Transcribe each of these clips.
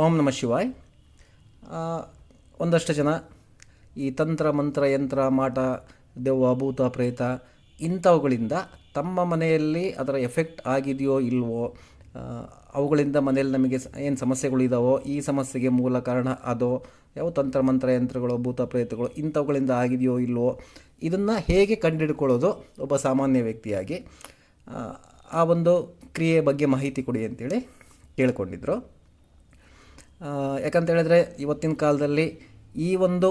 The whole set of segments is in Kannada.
ಓಂ ನಮ ಶಿವಾಯ್. ಒಂದಷ್ಟು ಜನ ಈ ತಂತ್ರ ಮಂತ್ರ ಯಂತ್ರ ಮಾಟ ದೆವ್ವ ಭೂತ ಪ್ರೇತ ಇಂಥವುಗಳಿಂದ ತಮ್ಮ ಮನೆಯಲ್ಲಿ ಅದರ ಎಫೆಕ್ಟ್ ಆಗಿದೆಯೋ ಇಲ್ವೋ ಅವುಗಳಿಂದ ಮನೆಯಲ್ಲಿ ನಮಗೆ ಏನು ಸಮಸ್ಯೆಗಳಿದಾವೋ ಈ ಸಮಸ್ಯೆಗೆ ಮೂಲ ಕಾರಣ ಅದೋ ಯಾವ ತಂತ್ರ ಮಂತ್ರ ಯಂತ್ರಗಳು ಭೂತ ಪ್ರೇತಗಳು ಇಂಥವುಗಳಿಂದ ಆಗಿದೆಯೋ ಇಲ್ವೋ ಇದನ್ನು ಹೇಗೆ ಕಂಡುಹಿಡ್ಕೊಳ್ಳೋದು ಒಬ್ಬ ಸಾಮಾನ್ಯ ವ್ಯಕ್ತಿಯಾಗಿ ಆ, ಆ ಒಂದು ಕ್ರಿಯೆ ಬಗ್ಗೆ ಮಾಹಿತಿ ಕೊಡಿ ಅಂತೇಳಿ ಕೇಳಿಕೊಂಡಿದ್ರು. ಆ, ಯಾಕಂತ ಹೇಳಿದ್ರೆ ಇವತ್ತಿನ ಕಾಲದಲ್ಲಿ ಈ ಒಂದು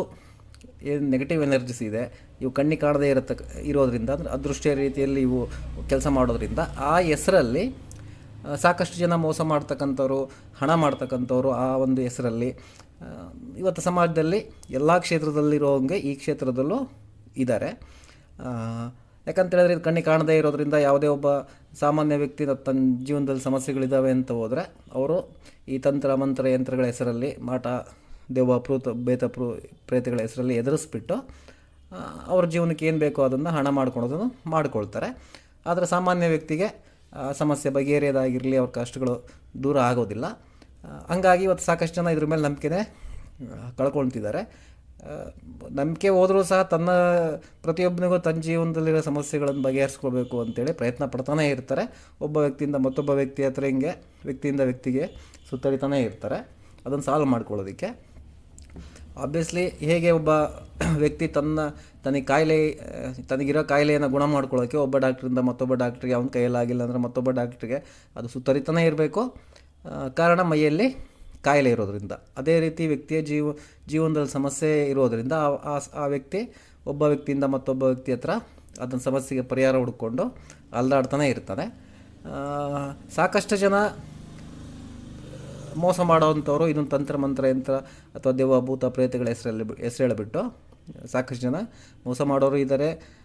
ಏನು ನೆಗೆಟಿವ್ ಎನರ್ಜಿಸ್ ಇದೆ ಇವು ಕಣ್ಣಿಗೆ ಕಾಣದೇ ಇರತಕ್ಕ ಇರೋದ್ರಿಂದ ಅಂದರೆ ಅದೃಷ್ಟಿಯ ರೀತಿಯಲ್ಲಿ ಇವು ಕೆಲಸ ಮಾಡೋದ್ರಿಂದ ಆ ಹೆಸರಲ್ಲಿ ಸಾಕಷ್ಟು ಜನ ಮೋಸ ಮಾಡ್ತಕ್ಕಂಥವ್ರು ಹಣ ಮಾಡ್ತಕ್ಕಂಥವ್ರು ಆ ಒಂದು ಹೆಸರಲ್ಲಿ ಇವತ್ತು ಸಮಾಜದಲ್ಲಿ ಎಲ್ಲ ಕ್ಷೇತ್ರದಲ್ಲಿರೋಂಗೆ ಈ ಕ್ಷೇತ್ರದಲ್ಲೂ ಇದ್ದಾರೆ. ಯಾಕಂತೇಳಿದ್ರೆ ಇದು ಕಣ್ಣಿಗೆ ಕಾಣದೇ ಇರೋದ್ರಿಂದ ಯಾವುದೇ ಒಬ್ಬ ಸಾಮಾನ್ಯ ವ್ಯಕ್ತಿ ತನ್ನ ಜೀವನದಲ್ಲಿ ಸಮಸ್ಯೆಗಳಿದ್ದಾವೆ ಅಂತ ಹೋದರೆ ಅವರು ಈ ತಂತ್ರ ಮಂತ್ರ ಯಂತ್ರಗಳ ಹೆಸರಲ್ಲಿ ಮಾಟ ದೆವ್ವ ಪ್ರೋತ ಬೇತ ಪ್ರೂ ಪ್ರೇತಗಳ ಹೆಸರಲ್ಲಿ ಎದುರಿಸ್ಬಿಟ್ಟು ಅವ್ರ ಜೀವನಕ್ಕೆ ಏನು ಬೇಕೋ ಅದನ್ನು ಹಣ ಮಾಡ್ಕೊಳೋದನ್ನು ಮಾಡ್ಕೊಳ್ತಾರೆ. ಆದರೆ ಸಾಮಾನ್ಯ ವ್ಯಕ್ತಿಗೆ ಸಮಸ್ಯೆ ಬಗೆಹರಿಯೋದಾಗಿರಲಿ, ಅವ್ರ ಕಷ್ಟಗಳು ದೂರ ಆಗೋದಿಲ್ಲ. ಹಂಗಾಗಿ ಇವತ್ತು ಸಾಕಷ್ಟು ಜನ ಇದ್ರ ಮೇಲೆ ನಂಬಿಕೆನೇ ಕಳ್ಕೊಳ್ತಿದ್ದಾರೆ. ನಂಬಿಕೆ ಹೋದರೂ ಸಹ ತನ್ನ ಪ್ರತಿಯೊಬ್ಬನಿಗೂ ತನ್ನ ಜೀವನದಲ್ಲಿರೋ ಸಮಸ್ಯೆಗಳನ್ನು ಬಗೆಹರಿಸ್ಕೊಳ್ಬೇಕು ಅಂತೇಳಿ ಪ್ರಯತ್ನ ಪಡ್ತಾನೆ ಇರ್ತಾರೆ. ಒಬ್ಬ ವ್ಯಕ್ತಿಯಿಂದ ಮತ್ತೊಬ್ಬ ವ್ಯಕ್ತಿ ಹತ್ರ ಹಿಂಗೆ ವ್ಯಕ್ತಿಯಿಂದ ವ್ಯಕ್ತಿಗೆ ಸುತ್ತರಿತಾನೆ ಇರ್ತಾರೆ. ಅದನ್ನು ಸಾಲ್ವ್ ಮಾಡ್ಕೊಳ್ಳೋದಕ್ಕೆ. ಆಬ್ವಿಯಸ್ಲಿ ಹೇಗೆ ಒಬ್ಬ ವ್ಯಕ್ತಿ ತನ್ನ, ತನಗೆ ಕಾಯಿಲೆ, ತನಗಿರೋ ಕಾಯಿಲೆಯನ್ನು ಗುಣ ಮಾಡ್ಕೊಳ್ಳೋಕ್ಕೆ ಒಬ್ಬ ಡಾಕ್ಟ್ರಿಂದ ಮತ್ತೊಬ್ಬ ಡಾಕ್ಟ್ರಿಗೆ ಅವನ ಕೈಯಲ್ಲಾಗಿಲ್ಲ ಅಂದರೆ ಮತ್ತೊಬ್ಬ ಡಾಕ್ಟ್ರಿಗೆ ಅದು ಸುತ್ತರಿತಾನೇ ಇರಬೇಕು. ಕಾರಣ ಮೈಯಲ್ಲಿ ಕಾಯಿಲೆ ಇರೋದರಿಂದ. ಅದೇ ರೀತಿ ವ್ಯಕ್ತಿಯ ಜೀವ, ಜೀವನದಲ್ಲಿ ಸಮಸ್ಯೆ ಇರೋದರಿಂದ ಆ- ವ್ಯಕ್ತಿ ಒಬ್ಬ ವ್ಯಕ್ತಿಯಿಂದ ಮತ್ತೊಬ್ಬ ವ್ಯಕ್ತಿ ಹತ್ರ ಅದನ್ನ ಸಮಸ್ಯೆಗೆ ಪರಿಹಾರ ಹುಡ್ಕೊಂಡು ಅಲ್ದಾಡ್ತಾನೆ ಇರ್ತಾನೆ. ಸಾಕಷ್ಟು ಜನ ಮೋಸ ಮಾಡೋವಂಥವ್ರು ಇದೊಂದು ತಂತ್ರ, ಮಂತ್ರ, ಯಂತ್ರ ಅಥವಾ ದೇವ, ಭೂತ, ಪ್ರೇತಗಳ ಹೆಸರಲ್ಲಿ ಹೆಸರು ಹೇಳಿಬಿಟ್ಟು ಸಾಕಷ್ಟು ಜನ ಮೋಸ ಮಾಡೋರು ಇದ್ದಾರೆ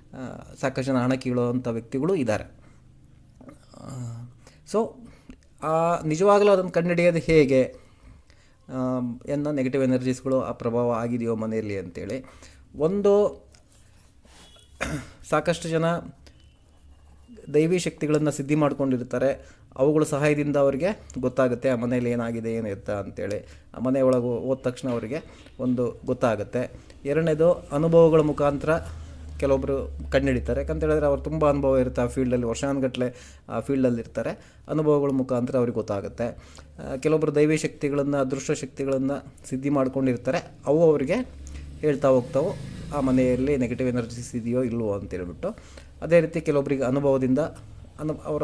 ಸಾಕಷ್ಟು ಜನ ಹಣ ಕೀಳುವಂಥ ವ್ಯಕ್ತಿಗಳು ಇದ್ದಾರೆ ಸೊ ನಿಜವಾಗಲೂ ಅದನ್ನು ಕಂಡುಹಿಡಿಯೋದು ಹೇಗೆ? ಏನೋ ನೆಗೆಟಿವ್ ಎನರ್ಜೀಸ್ಗಳು ಆ ಪ್ರಭಾವ ಆಗಿದೆಯೋ ಮನೆಯಲ್ಲಿ ಅಂತೇಳಿ. ಒಂದು, ಸಾಕಷ್ಟು ಜನ ದೈವಿ ಶಕ್ತಿಗಳನ್ನು ಸಿದ್ಧಿ ಮಾಡ್ಕೊಂಡಿರ್ತಾರೆ. ಅವುಗಳ ಸಹಾಯದಿಂದ ಅವರಿಗೆ ಗೊತ್ತಾಗುತ್ತೆ, ಆ ಮನೆಯಲ್ಲಿ ಏನಾಗಿದೆ, ಏನು ಎತ್ತ ಅಂತೇಳಿ. ಆ ಮನೆಯೊಳಗೆ ಹೋದ ತಕ್ಷಣ ಅವರಿಗೆ ಒಂದು ಗೊತ್ತಾಗುತ್ತೆ. ಎರಡನೇದು, ಅನುಭವಗಳ ಮುಖಾಂತರ ಕೆಲವೊಬ್ಬರು ಕಂಡುಹಿಡಿತಾರೆ ಯಾಕಂತ ಹೇಳಿದ್ರೆ ಅವ್ರು ತುಂಬ ಅನುಭವ ಇರುತ್ತೆ ಆ ಫೀಲ್ಡಲ್ಲಿ ವರ್ಷಾನುಗಟ್ಟಲೆ ಆ ಫೀಲ್ಡಲ್ಲಿ ಇರ್ತಾರೆ. ಅನುಭವಗಳ ಮುಖಾಂತರ ಅವ್ರಿಗೆ ಗೊತ್ತಾಗುತ್ತೆ. ಕೆಲವೊಬ್ಬರು ದೈವಿ ಶಕ್ತಿಗಳನ್ನು, ಅದೃಷ್ಟ ಶಕ್ತಿಗಳನ್ನು ಸಿದ್ಧಿ ಮಾಡ್ಕೊಂಡಿರ್ತಾರೆ. ಅವು ಅವರಿಗೆ ಹೇಳ್ತಾ ಹೋಗ್ತಾವೆ. ಆ ಮನೆಯಲ್ಲಿ ನೆಗೆಟಿವ್ ಎನರ್ಜಿಸ್ ಇದೆಯೋ ಇಲ್ವೋ ಅಂತೇಳ್ಬಿಟ್ಟು ಅದೇ ರೀತಿ ಕೆಲವೊಬ್ಬರಿಗೆ ಅನುಭವದಿಂದ ಅನು ಅವರ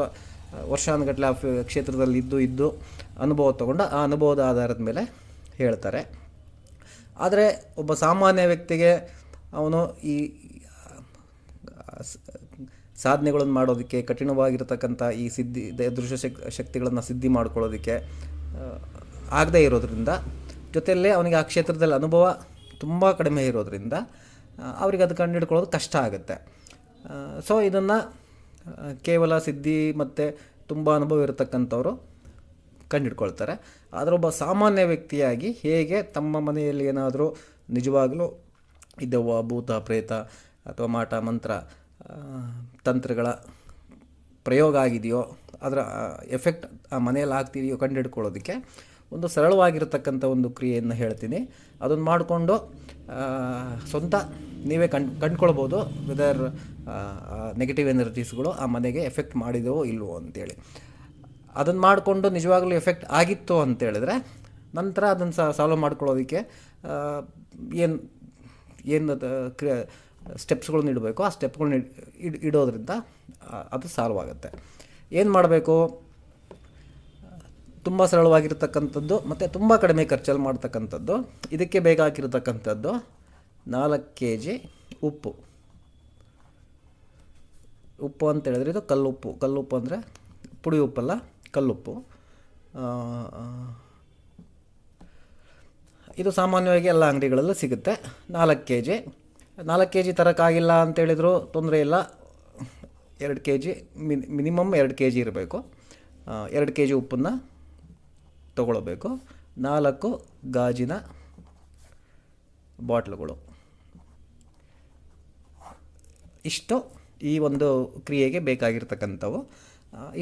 ವರ್ಷಾನುಗಟ್ಟಲೆ ಆ ಕ್ಷೇತ್ರದಲ್ಲಿ ಇದ್ದು ಇದ್ದು ಅನುಭವ ತಗೊಂಡು ಆ ಅನುಭವದ ಆಧಾರದ ಮೇಲೆ ಹೇಳ್ತಾರೆ. ಆದರೆ ಒಬ್ಬ ಸಾಮಾನ್ಯ ವ್ಯಕ್ತಿಗೆ ಅವನು ಈ ಸಾಧನೆಗಳನ್ನು ಮಾಡೋದಕ್ಕೆ ಕಠಿಣವಾಗಿರ್ತಕ್ಕಂಥ ಈ ಸಿದ್ಧಿ, ದೃಶ್ಯ ಶಕ್, ಶಕ್ತಿಗಳನ್ನು ಸಿದ್ಧಿ ಮಾಡ್ಕೊಳ್ಳೋದಕ್ಕೆ ಆಗದೇ ಇರೋದ್ರಿಂದ, ಜೊತೆಯಲ್ಲೇ ಅವನಿಗೆ ಆ ಕ್ಷೇತ್ರದಲ್ಲಿ ಅನುಭವ ತುಂಬ ಕಡಿಮೆ ಇರೋದ್ರಿಂದ ಅವ್ರಿಗೆ ಅದು ಕಂಡುಹಿಡ್ಕೊಳ್ಳೋದು ಕಷ್ಟ ಆಗುತ್ತೆ. ಸೊ ಇದನ್ನು ಕೇವಲ ಸಿದ್ಧಿ ಮತ್ತು ತುಂಬ ಅನುಭವ ಇರತಕ್ಕಂಥವ್ರು ಆದರೆ ಒಬ್ಬ ಸಾಮಾನ್ಯ ವ್ಯಕ್ತಿಯಾಗಿ ಹೇಗೆ ತಮ್ಮ ಮನೆಯಲ್ಲಿ ಏನಾದರೂ ನಿಜವಾಗಲೂ ಇದ್ದವ್ವ ಭೂತ, ಪ್ರೇತ ಅಥವಾ ಮಾಟ, ಮಂತ್ರ ತಂತ್ರಗಳ ಪ್ರಯೋಗ ಆಗಿದೆಯೋ, ಅದರ ಎಫೆಕ್ಟ್ ಆ ಮನೆಯಲ್ಲಿ ಆಗ್ತಿದೆಯೋ ಕಂಡುಹಿಡ್ಕೊಳ್ಳೋದಕ್ಕೆ ಒಂದು ಸರಳವಾಗಿರತಕ್ಕಂಥ ಒಂದು ಕ್ರಿಯೆಯನ್ನು ಹೇಳ್ತೀನಿ. ಅದನ್ನು ಮಾಡಿಕೊಂಡು ಸ್ವಂತ ನೀವೇ ಕಂಡು ಕಂಡ್ಕೊಳ್ಬೋದು ವೆದರ್ ನೆಗೆಟಿವ್ ಎನರ್ಜೀಸ್ಗಳು ಆ ಮನೆಗೆ ಎಫೆಕ್ಟ್ ಮಾಡಿದವೋ ಇಲ್ವೋ ಅಂತೇಳಿ. ಅದನ್ನು ಮಾಡಿಕೊಂಡು ನಿಜವಾಗ್ಲೂ ಎಫೆಕ್ಟ್ ಆಗಿತ್ತು ಅಂತೇಳಿದ್ರೆ, ನಂತರ ಅದನ್ನು ಸಾಲ್ವ್ ಮಾಡ್ಕೊಳ್ಳೋದಕ್ಕೆ ಏನು ಏನು ಕ್ರಿಯೆ ಸ್ಟೆಪ್ಸ್ಗಳನ್ನ ಇಡಬೇಕು. ಆ ಸ್ಟೆಪ್ಗಳನ್ನ ಇಡ್ ಇಡೋದ್ರಿಂದ ಅದು ಸಾಲ್ವ್ ಆಗುತ್ತೆ ಏನು ಮಾಡಬೇಕು? ತುಂಬ ಸರಳವಾಗಿರ್ತಕ್ಕಂಥದ್ದು, ಮತ್ತು ತುಂಬ ಕಡಿಮೆ ಖರ್ಚಲ್ಲಿ ಮಾಡ್ತಕ್ಕಂಥದ್ದು. ಇದಕ್ಕೆ ಬೇಕಾಗಿರತಕ್ಕಂಥದ್ದು ನಾಲ್ಕು ಕೆ ಜಿ ಉಪ್ಪು. ಉಪ್ಪು ಅಂತ ಹೇಳಿದ್ರೆ ಇದು ಕಲ್ಲುಪ್ಪು. ಕಲ್ಲುಪ್ಪು ಅಂದರೆ ಪುಡಿ ಉಪ್ಪಲ್ಲ, ಕಲ್ಲುಪ್ಪು. ಇದು ಸಾಮಾನ್ಯವಾಗಿ ಎಲ್ಲ ಅಂಗಡಿಗಳಲ್ಲೂ ಸಿಗುತ್ತೆ. ನಾಲ್ಕು ಕೆ ಜಿ ನಾಲ್ಕು ಕೆ ಜಿ ತರೋಕ್ಕಾಗಿಲ್ಲ ಅಂತೇಳಿದ್ರು ತೊಂದರೆ ಇಲ್ಲ. ಎರಡು ಕೆ ಜಿ ಮಿನಿ, ಮಿನಿಮಮ್ ಎರಡು ಕೆ ಜಿ ಇರಬೇಕು ಎರಡು ಕೆ ಜಿ ಉಪ್ಪನ್ನು ತಗೊಳ್ಬೇಕು. ನಾಲ್ಕು ಗಾಜಿನ ಬಾಟ್ಲುಗಳು. ಇಷ್ಟು ಈ ಒಂದು ಕ್ರಿಯೆಗೆ ಬೇಕಾಗಿರ್ತಕ್ಕಂಥವು.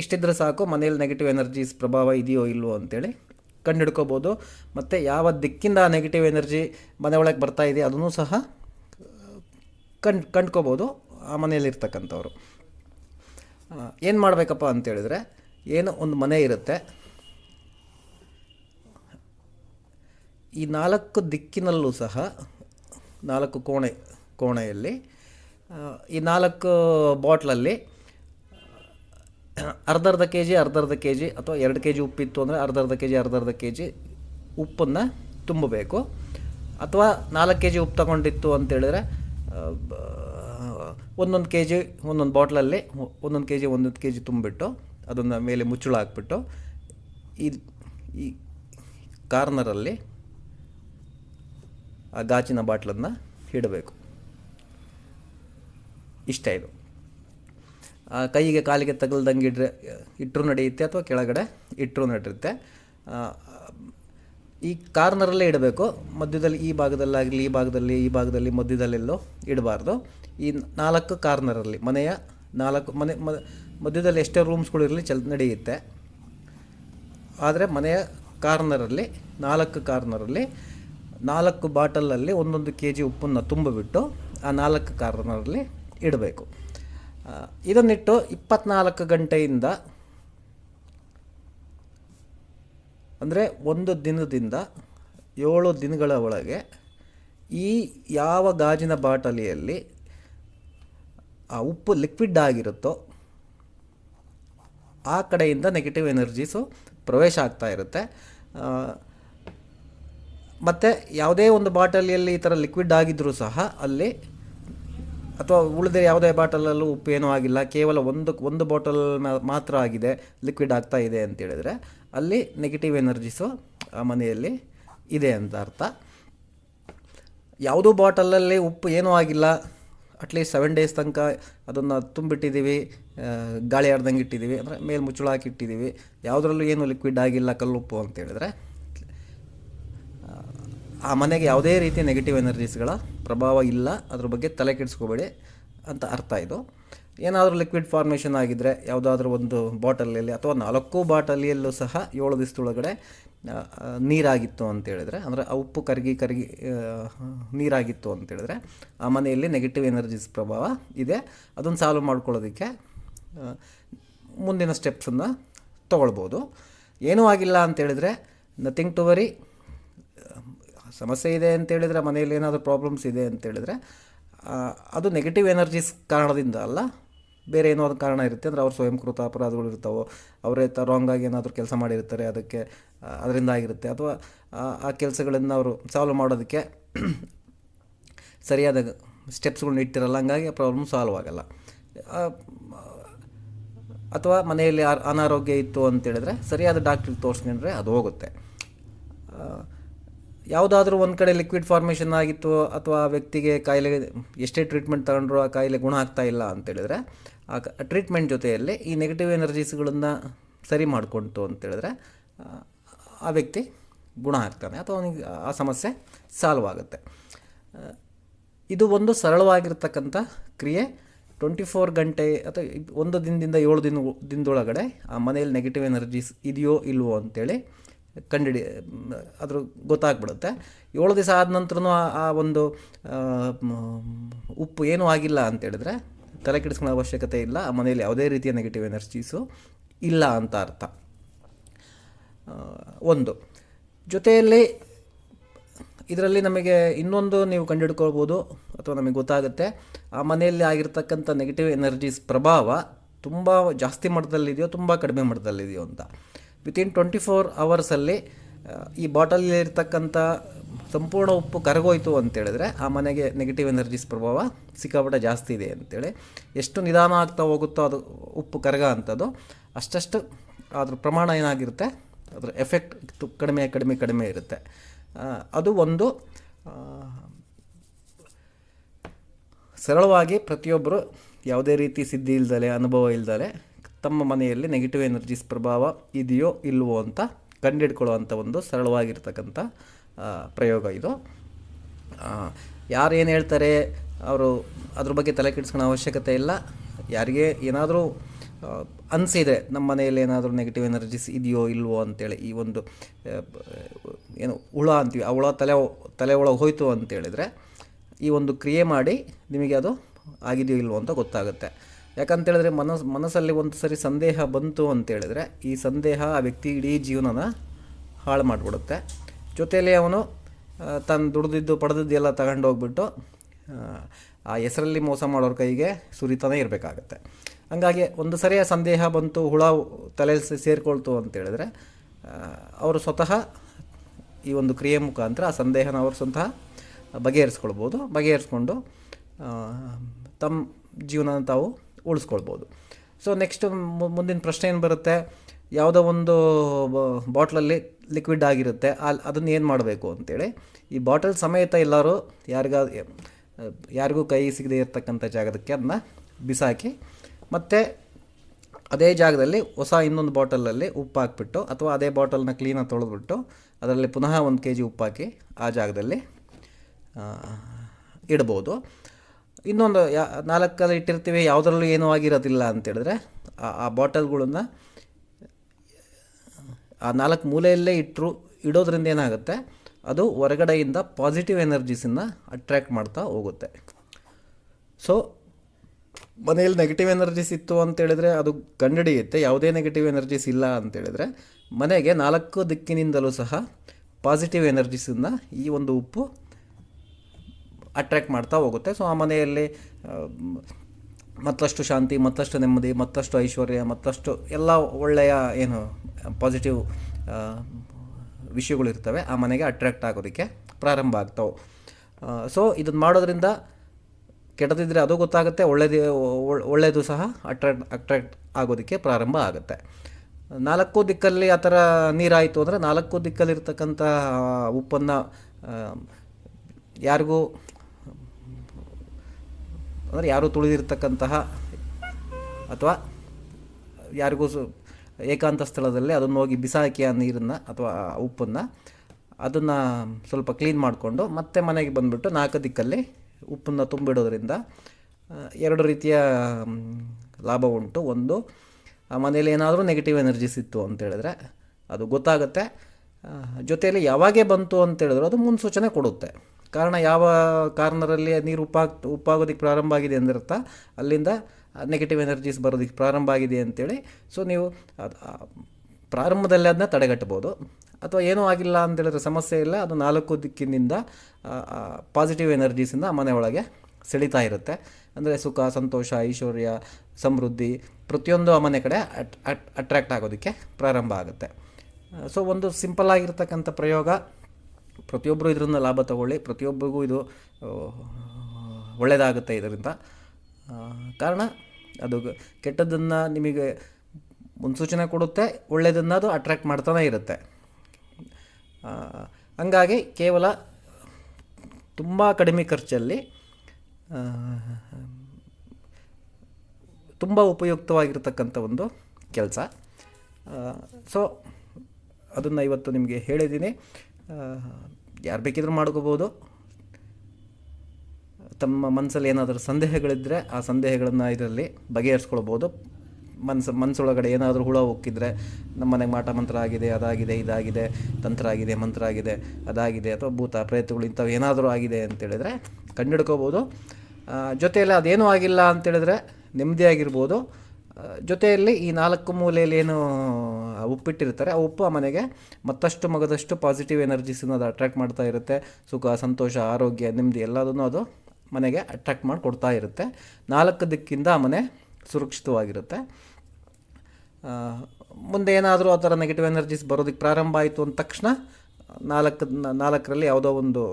ಇಷ್ಟಿದ್ರೆ ಸಾಕು ಮನೇಲಿ ನೆಗೆಟಿವ್ ಎನರ್ಜೀಸ್ ಪ್ರಭಾವ ಇದೆಯೋ ಇಲ್ವೋ ಅಂತೇಳಿ ಕಂಡುಹಿಡ್ಕೋಬೋದು. ಮತ್ತು ಯಾವ ದಿಕ್ಕಿಂದ ನೆಗೆಟಿವ್ ಎನರ್ಜಿ ಮನೆ ಒಳಗೆ ಬರ್ತಾ ಇದೆ, ಅದನ್ನು ಸಹ ಕಂಡು ಕಂಡ್ಕೋಬೋದು ಆ ಮನೆಯಲ್ಲಿರ್ತಕ್ಕಂಥವ್ರು. ಏನು ಮಾಡಬೇಕಪ್ಪ ಅಂತೇಳಿದರೆ ಏನು ಒಂದು ಮನೆ ಇರುತ್ತೆ. ಈ ನಾಲ್ಕು ದಿಕ್ಕಿನಲ್ಲೂ ಸಹ, ನಾಲ್ಕು ಕೋಣೆ, ಕೋಣೆಯಲ್ಲಿ ಈ ನಾಲ್ಕು ಬಾಟ್ಲಲ್ಲಿ ಅರ್ಧ ಅರ್ಧ ಕೆ ಜಿ ಅರ್ಧರ್ಧ ಅರ್ಧ ಕೆ ಜಿ ಅಥವಾ ಎರಡು ಕೆ ಜಿ ಉಪ್ಪಿತ್ತು ಅಂದರೆ ಅರ್ಧರ್ಧ ಅರ್ಧ ಕೆ ಜಿ ಅರ್ಧ ಅರ್ಧ ಕೆ ಜಿ ಉಪ್ಪನ್ನು ತುಂಬಬೇಕು. ಅಥವಾ ನಾಲ್ಕು ಕೆ ಜಿ ಉಪ್ಪು ತಗೊಂಡಿತ್ತು ಅಂತೇಳಿದ್ರೆ ಒಂದೊಂದು ಕೆ ಜಿ ಒಂದೊಂದು ಬಾಟ್ಲಲ್ಲಿ, ಒಂದೊಂದು ಕೆ ಜಿ ಒಂದೊಂದು ಕೆ ಜಿ ತುಂಬಿಬಿಟ್ಟು ಅದನ್ನು ಮೇಲೆ ಮುಚ್ಚಳ ಹಾಕ್ಬಿಟ್ಟು ಈ ಈ ಕಾರ್ನರಲ್ಲಿ ಆ ಗಾಜಿನ ಬಾಟ್ಲನ್ನು ಇಡಬೇಕು. ಇಷ್ಟ ಇದು. ಕೈಗೆ ಕಾಲಿಗೆ ತಗಲ್ದಂಗೆ ಇಡ್ರೆ ಇಟ್ಟರು ನಡೆಯುತ್ತೆ ಅಥವಾ ಕೆಳಗಡೆ ಇಟ್ಟರು ನಡೆಯುತ್ತೆ. ಈ ಕಾರ್ನರಲ್ಲೇ ಇಡಬೇಕು. ಮಧ್ಯದಲ್ಲಿ ಈ ಭಾಗದಲ್ಲಾಗಲಿ, ಈ ಭಾಗದಲ್ಲಿ ಈ ಭಾಗದಲ್ಲಿ ಮಧ್ಯದಲ್ಲೆಲ್ಲೋ ಇಡಬಾರ್ದು. ಈ ನಾಲ್ಕು ಕಾರ್ನರಲ್ಲಿ, ಮನೆಯ ನಾಲ್ಕು, ಮನೆ ಮಧ್ಯದಲ್ಲಿ ಎಷ್ಟೇ ರೂಮ್ಸ್ಗಳಿರಲಿ ಚಲ್, ನಡೆಯುತ್ತೆ. ಆದರೆ ಮನೆಯ ಕಾರ್ನರಲ್ಲಿ, ನಾಲ್ಕು ಕಾರ್ನರಲ್ಲಿ, ನಾಲ್ಕು ಬಾಟಲಲ್ಲಿ ಒಂದೊಂದು ಕೆ ಜಿ ಉಪ್ಪನ್ನು ತುಂಬಿಬಿಟ್ಟು ಆ ನಾಲ್ಕು ಕಾರ್ನರಲ್ಲಿ ಇಡಬೇಕು. ಇದನ್ನಿಟ್ಟು ಇಪ್ಪತ್ನಾಲ್ಕು ಗಂಟೆಯಿಂದ ಅಂದರೆ ಒಂದು ದಿನದಿಂದ ಏಳು ದಿನಗಳ ಒಳಗೆ ಈ ಯಾವ ಗಾಜಿನ ಬಾಟಲಿಯಲ್ಲಿ ಆ ಉಪ್ಪು ಲಿಕ್ವಿಡ್ ಆಗಿರುತ್ತೋ ಆ ಕಡೆಯಿಂದ ನೆಗೆಟಿವ್ ಎನರ್ಜೀಸು ಪ್ರವೇಶ ಆಗ್ತಾ ಇರುತ್ತೆ. ಮತ್ತು ಯಾವುದೇ ಒಂದು ಬಾಟಲಿಯಲ್ಲಿ ಈ ಥರ ಲಿಕ್ವಿಡ್ ಆಗಿದ್ದರೂ ಸಹ ಅಲ್ಲಿ ಅಥವಾ ಉಳಿದ ಯಾವುದೇ ಬಾಟಲಲ್ಲೂ ಉಪ್ಪು ಏನೂ ಆಗಿಲ್ಲ, ಕೇವಲ ಒಂದು ಒಂದು ಬಾಟಲ್ ಮಾತ್ರ ಆಗಿದೆ ಲಿಕ್ವಿಡ್ ಆಗ್ತಾ ಇದೆ ಅಂತ ಹೇಳಿದರೆ ಅಲ್ಲಿ ನೆಗೆಟಿವ್ ಎನರ್ಜಿಸು ಆ ಮನೆಯಲ್ಲಿ ಇದೆ ಅಂತ ಅರ್ಥ. ಯಾವುದೂ ಬಾಟಲಲ್ಲಿ ಉಪ್ಪು ಏನೂ ಆಗಿಲ್ಲ. ಅಟ್ಲೀಸ್ಟ್ ಸೆವೆನ್ ಡೇಸ್ ತನಕ ಅದನ್ನು ತುಂಬಿಟ್ಟಿದ್ದೀವಿ ಗಾಳಿ ಆಡ್ದಂಗೆ ಇಟ್ಟಿದ್ದೀವಿ, ಅಂದರೆ ಮೇಲೆ ಮುಚ್ಚಳ ಹಾಕಿ ಇಟ್ಟಿದ್ದೀವಿ. ಯಾವುದರಲ್ಲೂ ಏನು ಲಿಕ್ವಿಡ್ ಆಗಿಲ್ಲ ಕಲ್ಲುಪ್ಪು ಅಂತ ಹೇಳಿದ್ರೆ, ಆ ಮನೆಗೆ ಯಾವುದೇ ರೀತಿ ನೆಗೆಟಿವ್ ಎನರ್ಜೀಸ್ಗಳ ಪ್ರಭಾವ ಇಲ್ಲ. ಅದ್ರ ಬಗ್ಗೆ ತಲೆ ಕೆಡಿಸ್ಕೋಬೇಡಿ ಅಂತ ಅರ್ಥ ಇದು. ಏನಾದರೂ ಲಿಕ್ವಿಡ್ ಫಾರ್ಮೇಷನ್ ಆಗಿದ್ದರೆ ಯಾವುದಾದ್ರೂ ಒಂದು ಬಾಟಲಿಯಲ್ಲಿ ಅಥವಾ ನಾಲ್ಕು ಬಾಟಲಿಯಲ್ಲೂ ಸಹ ಏಳು ದಿವಸದೊಳಗಡೆ ನೀರಾಗಿತ್ತು ಅಂತ ಹೇಳಿದ್ರೆ, ಅಂದರೆ ಉಪ್ಪು ಕರಗಿ ಕರಗಿ ನೀರಾಗಿತ್ತು ಅಂತ ಹೇಳಿದ್ರೆ ಆ ಮನೆಯಲ್ಲಿ ನೆಗೆಟಿವ್ ಎನರ್ಜೀಸ್ ಪ್ರಭಾವ ಇದೆ. ಅದನ್ನು ಸಾಲ್ವ್ ಮಾಡ್ಕೊಳ್ಳೋದಕ್ಕೆ ಮುಂದಿನ ಸ್ಟೆಪ್ಸನ್ನು ತೊಗೊಳ್ಬೋದು. ಏನೂ ಆಗಿಲ್ಲ ಅಂತೇಳಿದರೆ ನಥಿಂಗ್ ಟು ವರಿ ಸಮಸ್ಯೆ ಇದೆ ಅಂತೇಳಿದರೆ ಮನೆಯಲ್ಲಿ ಏನಾದರೂ ಪ್ರಾಬ್ಲಮ್ಸ್ ಇದೆ ಅಂತೇಳಿದರೆ ಅದು ನೆಗೆಟಿವ್ ಎನರ್ಜೀಸ್ ಕಾರಣದಿಂದ ಅಲ್ಲ ಬೇರೆ ಏನೋ ಒಂದು ಕಾರಣ ಇರುತ್ತೆ ಅಂದರೆ ಅವ್ರು ಸ್ವಯಂಕೃತ ಅಪರಾಧಗಳು ಇರ್ತಾವೋ, ಅವರೇ ತ ರಾಂಗಾಗಿ ಏನಾದರೂ ಕೆಲಸ ಮಾಡಿರ್ತಾರೆ, ಅದಕ್ಕೆ ಅದರಿಂದ ಆಗಿರುತ್ತೆ. ಅಥವಾ, ಆ- ಆ ಕೆಲಸಗಳನ್ನು ಅವರು ಸಾಲ್ವ್ ಮಾಡೋದಕ್ಕೆ ಸರಿಯಾದ ಸ್ಟೆಪ್ಸ್ಗಳನ್ನ ಇಟ್ಟಿರಲ್ಲ, ಹಂಗಾಗಿ ಪ್ರಾಬ್ಲಮ್ ಸಾಲ್ವ್ ಆಗಲ್ಲ. ಅಥವಾ ಮನೆಯಲ್ಲಿ ಆ- ಅನಾರೋಗ್ಯ ಇತ್ತು ಅಂತೇಳಿದ್ರೆ ಸರಿಯಾದ ಡಾಕ್ಟ್ರಿಗೆ ತೋರಿಸ್ಕೊಂಡ್ರೆ ಅದು ಹೋಗುತ್ತೆ. ಯಾವುದಾದ್ರೂ ಒಂದು ಕಡೆ ಲಿಕ್ವಿಡ್ ಫಾರ್ಮೇಷನ್ ಆಗಿತ್ತು ಅಥವಾ ಆ ವ್ಯಕ್ತಿಗೆ ಕಾಯಿಲೆ ಎಷ್ಟೇ ಟ್ರೀಟ್ಮೆಂಟ್ ತಗೊಂಡ್ರು ಆ ಕಾಯಿಲೆ ಗುಣ ಆಗ್ತಾ ಇಲ್ಲ ಅಂತೇಳಿದ್ರೆ ಆ ಟ್ರೀಟ್ಮೆಂಟ್ ಜೊತೆಯಲ್ಲಿ ಈ ನೆಗೆಟಿವ್ ಎನರ್ಜೀಸ್ಗಳನ್ನು ಸರಿ ಮಾಡಿಕೊಂತು ಅಂತೇಳಿದ್ರೆ ಆ, ವ್ಯಕ್ತಿ ಗುಣ ಆಗ್ತಾನೆ ಅಥವಾ ಅವನಿಗೆ ಆ ಸಮಸ್ಯೆ ಸಾಲ್ವ್ ಆಗುತ್ತೆ. ಇದು ಒಂದು ಸರಳವಾಗಿರ್ತಕ್ಕಂಥ ಕ್ರಿಯೆ. ಟ್ವೆಂಟಿ ಫೋರ್ ಗಂಟೆ ಅಥವಾ ಒಂದು ದಿನದಿಂದ ಏಳು ದಿನ ದಿನದೊಳಗಡೆ ಆ ಮನೆಯಲ್ಲಿ ನೆಗೆಟಿವ್ ಎನರ್ಜೀಸ್ ಇದೆಯೋ ಇಲ್ವೋ ಅಂತೇಳಿ ಕಂಡಿಡಿ ಅದ್ರ ಗೊತ್ತಾಗ್ಬಿಡುತ್ತೆ. ಏಳು ದಿವಸ ಆದ ನಂತರನೂ ಆ ಒಂದು ಉಪ್ಪು ಏನೂ ಆಗಿಲ್ಲ ಅಂತೇಳಿದ್ರೆ ತಲೆ ಕೆಡಿಸ್ಕೊಳ್ಳೋ ಅವಶ್ಯಕತೆ ಇಲ್ಲ ಆ ಮನೆಯಲ್ಲಿ ಯಾವುದೇ ರೀತಿಯ ನೆಗೆಟಿವ್ ಎನರ್ಜೀಸು ಇಲ್ಲ ಅಂತ ಅರ್ಥ. ಒಂದು. ಜೊತೆಯಲ್ಲಿ ಇದರಲ್ಲಿ ನಮಗೆ ಇನ್ನೊಂದು ನೀವು ಕಂಡುಹಿಡ್ಕೊಳ್ಬೋದು ಅಥವಾ ನಮಗೆ ಗೊತ್ತಾಗುತ್ತೆ, ಆ ಮನೆಯಲ್ಲಿ ಆಗಿರ್ತಕ್ಕಂಥ ನೆಗೆಟಿವ್ ಎನರ್ಜೀಸ್ ಪ್ರಭಾವ ತುಂಬ ಜಾಸ್ತಿ ಮಟ್ಟದಲ್ಲಿದೆಯೋ ತುಂಬ ಕಡಿಮೆ ಮಟ್ಟದಲ್ಲಿದೆಯೋ ಅಂತ. ವಿತಿನ್ ಟ್ವೆಂಟಿ ಫೋರ್ ಅವರ್ಸಲ್ಲಿ ಈ ಬಾಟಲಿರ್ತಕ್ಕಂಥ ಸಂಪೂರ್ಣ ಉಪ್ಪು ಕರಗೋಯ್ತು ಅಂತೇಳಿದ್ರೆ ಆ ಮನೆಗೆ ನೆಗೆಟಿವ್ ಎನರ್ಜೀಸ್ ಪ್ರಭಾವ ಸಿಕ್ಕಾಪಟ್ಟೆ ಜಾಸ್ತಿ ಇದೆ ಅಂತೇಳಿ. ಎಷ್ಟು ನಿಧಾನ ಆಗ್ತಾ ಹೋಗುತ್ತೋ ಅದು ಉಪ್ಪು ಕರಗ ಅಂಥದ್ದು. ಅಷ್ಟಷ್ಟು ಅದ್ರ ಪ್ರಮಾಣ ಏನಾಗಿರುತ್ತೆ? ಅದರ ಎಫೆಕ್ಟ್ ಕಡಿಮೆ ಕಡಿಮೆ ಕಡಿಮೆ ಇರುತ್ತೆ. ಅದು ಒಂದು ಸರಳವಾಗಿ ಪ್ರತಿಯೊಬ್ಬರು ಯಾವುದೇ ರೀತಿ ಸಿದ್ಧಿ ಇಲ್ದಲೆ, ಅನುಭವ ಇಲ್ದಲೆ ತಮ್ಮ ಮನೆಯಲ್ಲಿ ನೆಗೆಟಿವ್ ಎನರ್ಜೀಸ್ ಪ್ರಭಾವ ಇದೆಯೋ ಇಲ್ವೋ ಅಂತ ಕಂಡುಹಿಡ್ಕೊಳ್ಳುವಂಥ ಒಂದು ಸರಳವಾಗಿರ್ತಕ್ಕಂಥ ಪ್ರಯೋಗ ಇದು. ಯಾರು ಏನು ಹೇಳ್ತಾರೆ, ಅವರು ಅದ್ರ ಬಗ್ಗೆ ತಲೆ ಕೆಡಿಸ್ಕೊಳ್ಳೋ ಅವಶ್ಯಕತೆ ಇಲ್ಲ. ಯಾರಿಗೆ ಏನಾದರೂ ಅನಿಸಿದೆ ನಮ್ಮ ಮನೆಯಲ್ಲಿ ಏನಾದರೂ ನೆಗೆಟಿವ್ ಎನರ್ಜಿಸ್ ಇದೆಯೋ ಇಲ್ವೋ ಅಂತೇಳಿ ಈ ಒಂದು ಏನು ಹುಳ ಅಂತೀವಿ, ಆ ಹುಳ ತಲೆ ತಲೆ ಒಳಗೆ ಹೋಯಿತು ಅಂತೇಳಿದರೆ ಈ ಒಂದು ಕ್ರಿಯೆ ಮಾಡಿ ನಿಮಗೆ ಅದು ಆಗಿದೆಯೋ ಇಲ್ವೋ ಅಂತ ಗೊತ್ತಾಗುತ್ತೆ. ಯಾಕಂತೇಳಿದ್ರೆ ಮನಸ್ ಮನಸ್ಸಲ್ಲಿ ಒಂದು ಸರಿ ಸಂದೇಹ ಬಂತು ಅಂತೇಳಿದರೆ ಈ ಸಂದೇಹ ಆ ವ್ಯಕ್ತಿ ಇಡೀ ಜೀವನನ ಹಾಳು ಮಾಡಿಬಿಡುತ್ತೆ. ಜೊತೆಯಲ್ಲಿ ಅವನು ತನ್ನ ದುಡ್ದಿದ್ದು ಪಡೆದಿದ್ದು ಎಲ್ಲ ತಗೊಂಡು ಹೋಗ್ಬಿಟ್ಟು ಆ, ಹೆಸರಲ್ಲಿ ಮೋಸ ಮಾಡೋರ ಕೈಗೆ ಸುರಿತಾನೆ ಇರಬೇಕಾಗತ್ತೆ. ಹಂಗಾಗಿ ಒಂದು ಸರಿಯ ಸಂದೇಹ ಬಂತು ಹುಳ ತಲೆ ಸೇರ್ಕೊಳ್ತು ಅಂತೇಳಿದ್ರೆ ಅವರು ಸ್ವತಃ ಈ ಒಂದು ಕ್ರಿಯೆ ಮುಖಾಂತರ ಆ ಸಂದೇಹನ ಅವರು ಸ್ವತಃ ಬಗೆಹರಿಸ್ಕೊಳ್ಬೋದು. ಬಗೆಹರಿಸ್ಕೊಂಡು ತಮ್ಮ ಜೀವನ ತಾವು ಉಳಿಸ್ಕೊಳ್ಬೋದು. ಸೊ ನೆಕ್ಸ್ಟ್ ಮುಂದಿನ ಪ್ರಶ್ನೆ ಏನು ಬರುತ್ತೆ? ಯಾವುದೋ ಒಂದು ಬಾಟ್ಲಲ್ಲಿ ಲಿಕ್ವಿಡ್ ಆಗಿರುತ್ತೆ. ಅಲ್ಲಿ ಅದನ್ನು ಏನು ಮಾಡಬೇಕು ಅಂತೇಳಿ. ಈ ಬಾಟಲ್ ಸಮೇತ ಎಲ್ಲರೂ ಯಾರಿಗ, ಯಾರಿಗೂ ಕೈ ಸಿಗದೆ ಇರತಕ್ಕಂಥ ಜಾಗದಕ್ಕೆ ಅದನ್ನ ಬಿಸಾಕಿ, ಮತ್ತು ಅದೇ ಜಾಗದಲ್ಲಿ ಹೊಸ ಇನ್ನೊಂದು ಬಾಟಲಲ್ಲಿ ಉಪ್ಪು ಹಾಕ್ಬಿಟ್ಟು ಅಥವಾ ಅದೇ ಬಾಟಲ್ನ ಕ್ಲೀನಾಗಿ ತೊಳೆದ್ಬಿಟ್ಟು ಅದರಲ್ಲಿ ಪುನಃ ಒಂದು ಕೆ ಜಿ ಹಾಕಿ ಆ ಜಾಗದಲ್ಲಿ ಇಡ್ಬೋದು. ಇನ್ನೊಂದು ಯಾ, ನಾಲ್ಕಲ್ಲಿ ಇಟ್ಟಿರ್ತೀವಿ, ಯಾವುದರಲ್ಲೂ ಏನೂ ಆಗಿರೋದಿಲ್ಲ ಅಂತೇಳಿದ್ರೆ ಆ ಬಾಟಲ್ಗಳನ್ನ, ಆ ನಾಲ್ಕು ಮೂಲೆಯಲ್ಲೇ ಇಟ್ಟರು ಇಡೋದ್ರಿಂದ ಏನಾಗುತ್ತೆ, ಅದು ಹೊರಗಡೆಯಿಂದ ಪಾಸಿಟಿವ್ ಎನರ್ಜೀಸನ್ನು ಅಟ್ರ್ಯಾಕ್ಟ್ ಮಾಡ್ತಾ ಹೋಗುತ್ತೆ. ಸೊ ಮನೆಯಲ್ಲಿ ನೆಗೆಟಿವ್ ಎನರ್ಜೀಸ್ ಇತ್ತು ಅಂತೇಳಿದರೆ ಅದು ಕಂಡುಹಿಡಿಯುತ್ತೆ, ಯಾವುದೇ ನೆಗೆಟಿವ್ ಎನರ್ಜೀಸ್ ಇಲ್ಲ ಅಂತೇಳಿದರೆ ಮನೆಗೆ ನಾಲ್ಕು ದಿಕ್ಕಿನಿಂದಲೂ ಸಹ ಪಾಸಿಟಿವ್ ಎನರ್ಜೀಸನ್ನು ಈ ಒಂದು ಉಪ್ಪು ಅಟ್ರ್ಯಾಕ್ಟ್ ಮಾಡ್ತಾ ಹೋಗುತ್ತೆ. ಸೊ ಆ ಮನೆಯಲ್ಲಿ ಮತ್ತಷ್ಟು ಶಾಂತಿ, ಮತ್ತಷ್ಟು ನೆಮ್ಮದಿ, ಮತ್ತಷ್ಟು ಐಶ್ವರ್ಯ, ಮತ್ತಷ್ಟು ಎಲ್ಲ ಒಳ್ಳೆಯ ಏನು ಪಾಸಿಟಿವ್ ವಿಷಯಗಳಿರ್ತವೆ ಆ ಮನೆಗೆ ಅಟ್ರ್ಯಾಕ್ಟ್ ಆಗೋದಕ್ಕೆ ಪ್ರಾರಂಭ ಆಗ್ತಾವೆ. ಸೊ ಇದನ್ನು ಮಾಡೋದ್ರಿಂದ ಕೆಟ್ಟದಿದ್ದರೆ ಅದು ಗೊತ್ತಾಗುತ್ತೆ ಒಳ್ಳೆಯದು ಒಳ್ಳೆಯದು ಸಹ ಅಟ್ರಾಕ್ಟ್ ಅಟ್ರ್ಯಾಕ್ಟ್ ಆಗೋದಕ್ಕೆ ಪ್ರಾರಂಭ ಆಗುತ್ತೆ. ನಾಲ್ಕು ದಿಕ್ಕಲ್ಲಿ ಆ ಥರ ನೀರಾಯಿತು ಅಂದರೆ ನಾಲ್ಕು ದಿಕ್ಕಲ್ಲಿರ್ತಕ್ಕಂಥ ಉಪ್ಪನ್ನು ಯಾರಿಗೂ ಅಂದರೆ ಯಾರೂ ತುಳಿದಿರ್ತಕ್ಕಂತಹ ಅಥವಾ ಯಾರಿಗೂ ಸು ಏಕಾಂತ ಸ್ಥಳದಲ್ಲಿ ಅದನ್ನು ಹೋಗಿ ಬಿಸಾಕಿ ಆ ನೀರನ್ನು ಅಥವಾ ಉಪ್ಪನ್ನು ಅದನ್ನು ಸ್ವಲ್ಪ ಕ್ಲೀನ್ ಮಾಡಿಕೊಂಡು ಮತ್ತೆ ಮನೆಗೆ ಬಂದುಬಿಟ್ಟು ನಾಲ್ಕು ದಿಕ್ಕಲ್ಲಿ ಉಪ್ಪನ್ನು ತುಂಬಿಡೋದ್ರಿಂದ ಎರಡು ರೀತಿಯ ಲಾಭ ಉಂಟು. ಒಂದು, ಆ ಮನೇಲಿ ಏನಾದರೂ ನೆಗೆಟಿವ್ ಎನರ್ಜೀಸ್ ಇತ್ತು ಅಂತೇಳಿದ್ರೆ ಅದು ಗೊತ್ತಾಗುತ್ತೆ. ಜೊತೆಯಲ್ಲಿ ಯಾವಾಗೇ ಬಂತು ಅಂತೇಳಿದ್ರೆ ಅದು ಮುನ್ಸೂಚನೆ ಕೊಡುತ್ತೆ. ಕಾರಣ ಯಾವ ಕಾರ್ನರಲ್ಲಿ ನೀರು ಉಪ್ಪಾಗ್ ಉಪ್ಪಾಗೋದಕ್ಕೆ ಪ್ರಾರಂಭ ಆಗಿದೆ ಅಂದಿರ್ತಾ ಅಲ್ಲಿಂದ ನೆಗೆಟಿವ್ ಎನರ್ಜೀಸ್ ಬರೋದಕ್ಕೆ ಪ್ರಾರಂಭ ಆಗಿದೆ ಅಂತೇಳಿ. ಸೊ ನೀವು ಪ್ರಾರಂಭದಲ್ಲೇ ಅದನ್ನ ತಡೆಗಟ್ಟಬೋದು ಅಥವಾ ಏನೂ ಆಗಿಲ್ಲ ಅಂತೇಳಿದ್ರೆ ಸಮಸ್ಯೆ ಇಲ್ಲ. ಅದು ನಾಲ್ಕು ದಿಕ್ಕಿನಿಂದ ಪಾಸಿಟಿವ್ ಎನರ್ಜೀಸಿಂದ ಮನೆ ಒಳಗೆ ಸೆಳೀತಾ ಇರುತ್ತೆ. ಅಂದರೆ ಸುಖ, ಸಂತೋಷ, ಐಶ್ವರ್ಯ, ಸಮೃದ್ಧಿ ಪ್ರತಿಯೊಂದು ಆ ಮನೆ ಕಡೆ ಅಟ್ ಅಟ್ ಅಟ್ರ್ಯಾಕ್ಟ್ ಆಗೋದಕ್ಕೆ ಪ್ರಾರಂಭ ಆಗುತ್ತೆ. ಸೊ ಒಂದು ಸಿಂಪಲ್ ಆಗಿರ್ತಕ್ಕಂಥ ಪ್ರಯೋಗ ಪ್ರತಿಯೊಬ್ಬರು ಇದರಿಂದ ಲಾಭ ತಗೊಳ್ಳಿ, ಪ್ರತಿಯೊಬ್ಬರಿಗೂ ಇದು ಒಳ್ಳೆಯದಾಗುತ್ತೆ ಇದರಿಂದ. ಕಾರಣ ಅದು ಕೆಟ್ಟದ್ದನ್ನು ನಿಮಗೆ ಮುನ್ಸೂಚನೆ ಕೊಡುತ್ತೆ ಒಳ್ಳೆಯದನ್ನು ಅದು ಅಟ್ರ್ಯಾಕ್ಟ್ ಮಾಡ್ತಾನೆ ಇರುತ್ತೆ. ಹಂಗಾಗಿ ಕೇವಲ ತುಂಬ ಕಡಿಮೆ ಖರ್ಚಲ್ಲಿ ತುಂಬ ಉಪಯುಕ್ತವಾಗಿರ್ತಕ್ಕಂಥ ಒಂದು ಕೆಲಸ. ಸೊ, ಅದನ್ನು ಇವತ್ತು ನಿಮಗೆ ಹೇಳಿದ್ದೀನಿ. ಯಾರು ಬೇಕಿದ್ರೂ ಮಾಡ್ಕೋಬೋದು. ತಮ್ಮ ಮನಸ್ಸಲ್ಲಿ ಏನಾದರೂ ಸಂದೇಹಗಳಿದ್ದರೆ ಆ ಸಂದೇಹಗಳನ್ನು ಇದರಲ್ಲಿ ಬಗೆಹರಿಸ್ಕೊಳ್ಬೋದು. ಮನ್ಸು ಮನಸ್ಸೊಳಗಡೆ ಏನಾದರೂ ಹುಳ ಹೋಗಿದ್ರೆ ನಮ್ಮ ಮನೆಗೆ ಮಾಟ ಮಂತ್ರ ಆಗಿದೆ, ಅದಾಗಿದೆ, ಇದಾಗಿದೆ, ತಂತ್ರ ಆಗಿದೆ, ಮಂತ್ರ ಆಗಿದೆ, ಅದಾಗಿದೆ ಅಥವಾ ಭೂತ, ಪ್ರೇತಗಳು ಇಂಥವು ಏನಾದರೂ ಆಗಿದೆ ಅಂತೇಳಿದರೆ ಕಂಡಿಡ್ಕೋಬೋದು ಜೊತೆಯಲ್ಲಿ ಅದೇನೂ ಆಗಿಲ್ಲ ಅಂತೇಳಿದ್ರೆ ನೆಮ್ಮದಿಯಾಗಿರ್ಬೋದು. ಜೊತೆಯಲ್ಲಿ ಈ ನಾಲ್ಕು ಮೂಲೆಯಲ್ಲಿ ಏನು ಉಪ್ಪಿಟ್ಟಿರ್ತಾರೆ, ಆ ಉಪ್ಪು ಆ ಮನೆಗೆ ಮತ್ತಷ್ಟು ಮಗದಷ್ಟು ಪಾಸಿಟಿವ್ ಎನರ್ಜೀಸನ್ನು ಅದು ಅಟ್ರ್ಯಾಕ್ಟ್ ಮಾಡ್ತಾ ಇರುತ್ತೆ. ಸುಖ, ಸಂತೋಷ, ಆರೋಗ್ಯ, ನೆಮ್ಮದಿ ಎಲ್ಲದನ್ನು ಅದು ಮನೆಗೆ ಅಟ್ರ್ಯಾಕ್ಟ್ ಮಾಡಿ ಕೊಡ್ತಾ ಇರುತ್ತೆ. ನಾಲ್ಕು ದಿಕ್ಕಿಂದ ಆ ಮನೆ ಸುರಕ್ಷಿತವಾಗಿರುತ್ತೆ. ಮುಂದೆ ಏನಾದರೂ ಆ ಥರ ನೆಗೆಟಿವ್ ಎನರ್ಜೀಸ್ ಬರೋದಕ್ಕೆ ಪ್ರಾರಂಭ ಆಯಿತು ಅಂದ ತಕ್ಷಣ ನಾಲ್ಕು, ನಾಲ್ಕರಲ್ಲಿ ಯಾವುದೋ ಒಂದು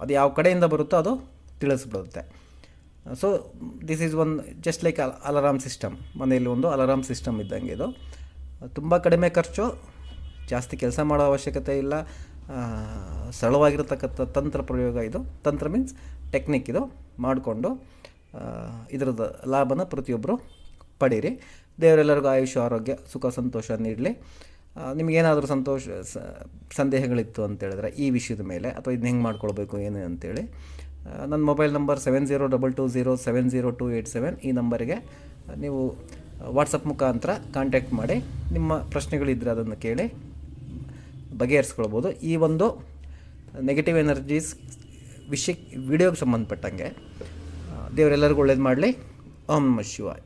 ಅದು ಯಾವ ಕಡೆಯಿಂದ ಬರುತ್ತೋ ಅದು ತಿಳಿಸ್ಬಿಡುತ್ತೆ. So this is one just like alarm system ಮನೆಯಲ್ಲಿ ಒಂದು ಅಲಾರಾಮ್ ಸಿಸ್ಟಮ್ ಇದ್ದಂಗೆ ಇದು. ತುಂಬ ಕಡಿಮೆ ಖರ್ಚು, ಜಾಸ್ತಿ ಕೆಲಸ ಮಾಡೋ ಅವಶ್ಯಕತೆ ಇಲ್ಲ. ಸರಳವಾಗಿರತಕ್ಕಂಥ ತಂತ್ರ ಪ್ರಯೋಗ ಇದು. ತಂತ್ರ ಮೀನ್ಸ್ ಟೆಕ್ನಿಕ್ ಇದು. ಮಾಡಿಕೊಂಡು ಇದರದ ಲಾಭನ ಪ್ರತಿಯೊಬ್ಬರು ಪಡೀರಿ. ದೇವರೆಲ್ಲರಿಗೂ ಆಯುಷ್ಯ, ಆರೋಗ್ಯ, ಸುಖ, ಸಂತೋಷ ನೀಡಲಿ. ನಿಮಗೇನಾದರೂ ಸಂತೋಷ ಸಂದೇಹಗಳಿತ್ತು ಅಂತೇಳಿದ್ರೆ ಈ ವಿಷಯದ ಮೇಲೆ, ಅಥವಾ ಇದನ್ನ ಹೆಂಗೆ ಮಾಡ್ಕೊಳ್ಬೇಕು, ಏನು ಅಂತೇಳಿ ನನ್ನ mobile number seven zero double two zero seven zero two eight seven ಈ ನಂಬರಿಗೆ ನೀವು ವಾಟ್ಸಪ್ ಮುಖಾಂತರ ಕಾಂಟ್ಯಾಕ್ಟ್ ಮಾಡಿ. ನಿಮ್ಮ ಪ್ರಶ್ನೆಗಳಿದ್ದರೆ ಅದನ್ನು ಕೇಳಿ ಬಗೆಹರಿಸ್ಕೊಳ್ಬೋದು. ಈ ಒಂದು ನೆಗೆಟಿವ್ ಎನರ್ಜೀಸ್ ವಿಷಯಕ್ಕೆ ವಿಡಿಯೋಗೆ ಸಂಬಂಧಪಟ್ಟಂಗೆ ದೇವರೆಲ್ಲರಿಗೂ ಒಳ್ಳೇದು ಮಾಡಲಿ. ಓಂ ನಮಃ ಶಿವಾಯ್.